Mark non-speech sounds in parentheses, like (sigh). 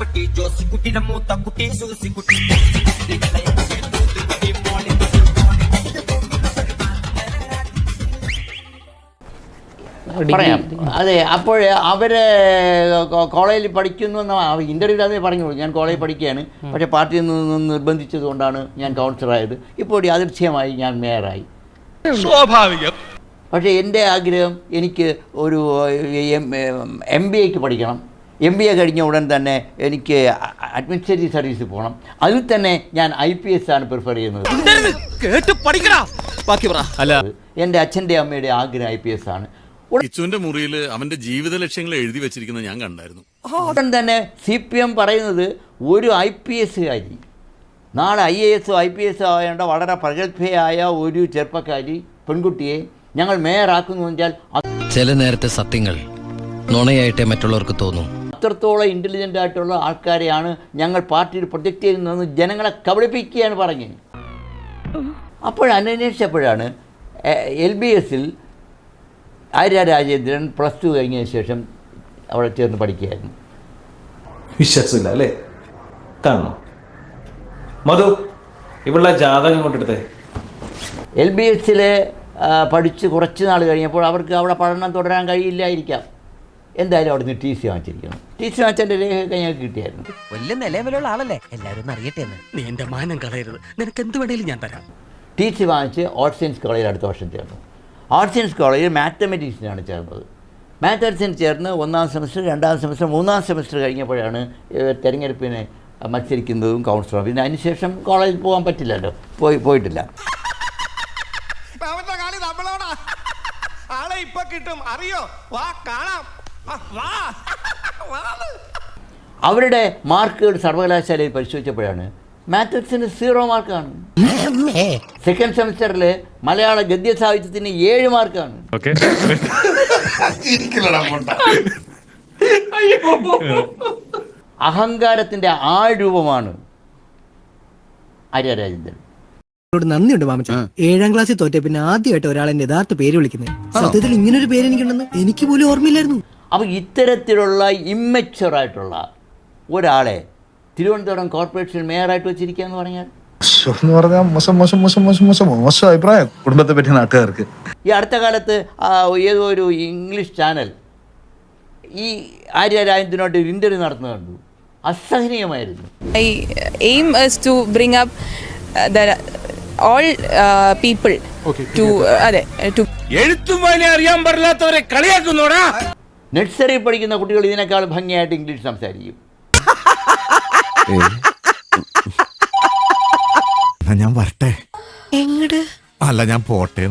കുട്ടി ജോസിക്കുട്ടിയുടെ മൂത്ത കുട്ടി സൂസിക്കുട്ടി പറയാം അതെ അപ്പോൾ അവർ കോളേജിൽ പഠിക്കുന്നു എന്ന ഇന്റർവ്യൂവിൽ അതേ പറഞ്ഞു ഞാൻ കോളേജിൽ പഠിക്കുകയാണ് പക്ഷേ പാർട്ടിയിൽ നിന്ന് നിർബന്ധിച്ചത് കൊണ്ടാണ് ഞാൻ കൗൺസിലറായത് ഇപ്പോൾ അതിർച്ഛയമായി ഞാൻ മേയറായി സ്വാഭാവികം പക്ഷേ എന്റെ ആഗ്രഹം എനിക്ക് ഒരു എം ബി എക്ക് പഠിക്കണം എം ബി എ കഴിഞ്ഞ ഉടൻ തന്നെ എനിക്ക് അഡ്മിനിസ്ട്രേറ്റീവ് സർവീസിൽ പോകണം. അതിൽ തന്നെ ഞാൻ ഐ പി എസ് ആണ് പ്രിഫർ ചെയ്യുന്നത്. കേട്ട് പഠിക്കടാ. ബാക്കി പറ. അല്ല. എന്റെ അച്ഛന്റെ അമ്മയുടെ ആഗ്രഹം ഐ പി എസ് ആണ്. ഇച്ചുവിന്റെ മുറിയിൽ അവന്റെ ജീവിത ലക്ഷ്യങ്ങൾ എഴുതി വെച്ചിരിക്കുന്നത് ഞാൻ കണ്ടായിരുന്നു. ഉടൻ തന്നെ സി പി എം പറയുന്നത് ഒരു ഐ പി എസ്സുകാരി നാളെ ഐ എ എസോ ഐ പി എസോ ആയേണ്ട വളരെ പ്രഗത്ഭയായ ഒരു ചെറുപ്പക്കാരി പെൺകുട്ടിയെ ഞങ്ങൾ മേയറാക്കുന്നു വെച്ചാൽ ചില നേരത്തെ സത്യങ്ങൾ നുണയായിട്ടേ മറ്റുള്ളവർക്ക് തോന്നും. അത്രത്തോളം ഇന്റലിജന്റ് ആയിട്ടുള്ള ആൾക്കാരെയാണ് ഞങ്ങൾ പാർട്ടിയിൽ പ്രൊജക്റ്റ് ചെയ്യുന്നതെന്ന് ജനങ്ങളെ കബളിപ്പിക്കുകയാണ് പറഞ്ഞത്. അപ്പോൾ അന്വേഷിച്ചപ്പോഴാണ് എൽ ബി എസിൽ ആര്യ രാജേന്ദ്രൻ പ്ലസ് ടു കഴിഞ്ഞതിന് ശേഷം അവിടെ ചേർന്ന് പഠിക്കുകയായിരുന്നു. വിശ്വാസമില്ല അല്ലേ? കാണണം. മധു ഇവിടെ ജാതകം കൊണ്ടെടുത്തേ എൽ ബി എസിലെ പഠിച്ച് കുറച്ച് നാൾ കഴിഞ്ഞപ്പോൾ അവർക്ക് അവിടെ പഠനം തുടരാൻ കഴിയില്ലായിരിക്കാം. എന്തായാലും അവിടെ നിന്ന് ടി സി വാങ്ങിച്ചിരിക്കണം. ടി സി വാങ്ങിച്ചതിന്റെ രേഖയൊക്കെ ഞങ്ങൾക്ക് കിട്ടിയായിരുന്നു. വലിയ നിലവിലുള്ള ആളല്ലേ? എല്ലാവരും അറിയട്ടെ എന്ന്. നീ എന്റെ മാനം കളയരുത്. നിനക്ക് എന്ത് വേണേലും ഞാൻ തരാം. ടി സി വാങ്ങിച്ച് ആർട്സ് സയൻസ് കോളേജിൽ അടുത്ത വർഷം ചേർന്നു. ആർട്സ് സയൻസ് കോളേജിൽ മാത്തമെറ്റിക്സിനാണ് ചേർന്നത്. മാത്തമെറ്റിക്സിന് ചേർന്ന് ഒന്നാം സെമസ്റ്റർ രണ്ടാം സെമസ്റ്റർ മൂന്നാം സെമസ്റ്റർ കഴിഞ്ഞപ്പോഴാണ് തിരഞ്ഞെടുപ്പിനെ മത്സരിക്കുന്നതും കൗൺസിലറും പിന്നെ അതിനുശേഷം കോളേജിൽ പോകാൻ പറ്റില്ലല്ലോ. പോയി പോയിട്ടില്ല. ഇപ്പൊ കിട്ടും. അറിയോ? വാ കാണാം. അവരുടെ മാർക്കുകൾ സർവകലാശാലയിൽ പരിശോധിച്ചപ്പോഴാണ് മാത്രിക്സിന് സീറോ മാർക്കാണ്. സെക്കൻഡ് സെമസ്റ്ററിൽ മലയാള ഗദ്യ സാഹിത്യത്തിന് ഏഴ് മാർക്കാണ്. അഹങ്കാരത്തിന്റെ ആ രൂപമാണ് രാജേന്ദ്രൻ ോട് നന്ദിയുണ്ട് മാമച്ച ഏഴാം ക്ലാസ്സിൽ തോറ്റ പിന്നെ ആദ്യമായിട്ട് ഒരാളെന്റെ യഥാർത്ഥ പേര് വിളിക്കുന്നത്. സത്യത്തിൽ ഇങ്ങനൊരു പേര് എനിക്കുണ്ടെന്ന് എനിക്ക് പോലും ഓർമ്മയില്ലായിരുന്നു. അപ്പോൾ ഇത്തരത്തിലുള്ള ഇമ്മച്ചുറായിട്ടുള്ള ഒരാളെ തിരുവനന്തപുരം കോർപ്പറേഷൻ മേയറായിട്ട് വെച്ചിരിക്കുക എന്ന് പറഞ്ഞാൽ? എന്ന് പറഞ്ഞാൽ മോശം മോശം മോശം മോശം മോശം മോശം അഭിപ്രായം കുടുംബത്തെ പറ്റി നാട്ടുകാർക്ക്. ഈ അടുത്ത കാലത്ത് ഏതോ ഒരു ഇംഗ്ലീഷ് ചാനൽ ഈ ആര്യ രാജേന്ദ്രനോട്ട് ഒരു ഇന്റർവ്യൂ നടത്തുന്നത് കണ്ടു. അസഹനീയമായിരുന്നു. I aim to bring up all people അതെ എഴുത്തും അറിയാൻ പാടില്ലാത്തവരെ കളിയാക്കുന്നോടാ? നഴ്സറി പഠിക്കുന്ന കുട്ടികൾ ഇതിനേക്കാൾ ഭംഗിയായിട്ട് ഇംഗ്ലീഷ് സംസാരിക്കും. (laughs) ഞാൻ വരട്ടെ. അല്ല ഞാൻ പോട്ടെ.